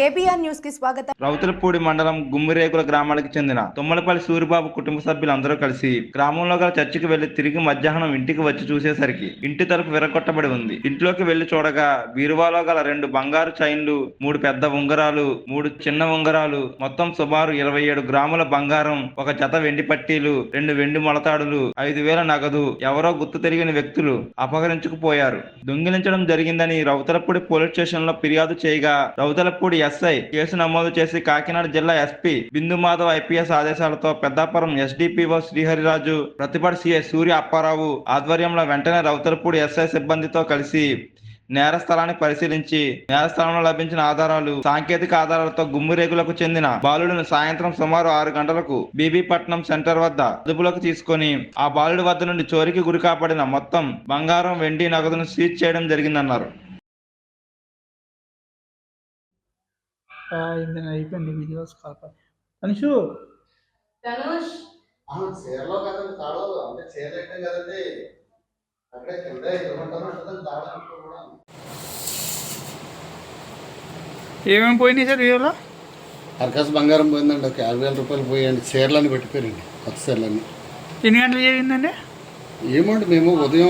KBR న్యూస్కి స్వాగతం. రౌతులపూడి మండలం గుమ్మిరేకుల గ్రామానికి చెందిన తుమ్మలపల్లి సూరిబాబు కుటుంబ సభ్యులందరూ కలిసి గ్రామంలో గల చర్చికి వెళ్ళి తిరిగి మధ్యాహ్నం ఇంటికి వచ్చి చూసేసరికి ఇంటి తలుపు విరగొట్టబడి ఉంది. ఇంట్లోకి వెళ్ళి చూడగా బీరువాలో గల రెండు బంగారు చైన్లు మూడు పెద్ద ఉంగరాలు మూడు చిన్న ఉంగరాలు మొత్తం సుమారు ఇరవై ఏడు గ్రాముల బంగారం ఒక జత వెండి పట్టీలు రెండు వెండి మొలతాడులు ఐదు వేల నగదు ఎవరో గుర్తు తెలియని వ్యక్తులు అపహరించుకుపోయారు. దొంగిలించడం జరిగిందని రౌతలపూడి పోలీస్ స్టేషన్లో ఫిర్యాదు చేయగా రౌతలపూడి ఎస్ఐ కేసు నమోదు చేసి కాకినాడ జిల్లా ఎస్పీ బిందు మాధవ్ ఐపీఎస్ ఆదేశాలతో పెద్దాపురం ఎస్డిపిఓ శ్రీహరిరాజు ప్రతిపడి సిఐ సూర్య అప్పారావు ఆధ్వర్యంలో వెంటనే రౌతలపూడి ఎస్ఐ సిబ్బందితో కలిసి నేర స్థలాన్ని పరిశీలించి నేర స్థలంలో లభించిన ఆధారాలు సాంకేతిక ఆధారాలతో గుమ్మిరేగులకు చెందిన బాలుడిని సాయంత్రం సుమారు ఆరు గంటలకు బీబీపట్నం సెంటర్ వద్ద అదుపులోకి తీసుకొని ఆ బాలుడి వద్ద నుండి చోరికి గురికాపాడిన మొత్తం బంగారం వెండి నగదును సీజ్ చేయడం జరిగిందన్నారు. అయింది అయిపోయింది వీడియోస్ కాల్ అనుషు ధనుష్ చీరలో కదండి తాళాలు. అంటే చీర ఎక్కడం కదండి. అక్కడే కింద తాళాలు కూడా ఏమేమి పోయినాయి సార్ వీడియోలో అరకాసు బంగారం పోయిందండి. ఒక యాభై వేల రూపాయలు పోయండి చీరలని పెట్టిపోయారండి. కొత్త చీరలని ఎన్ని గంటలు జరిగిందండి? ఏమండి మేము ఉదయం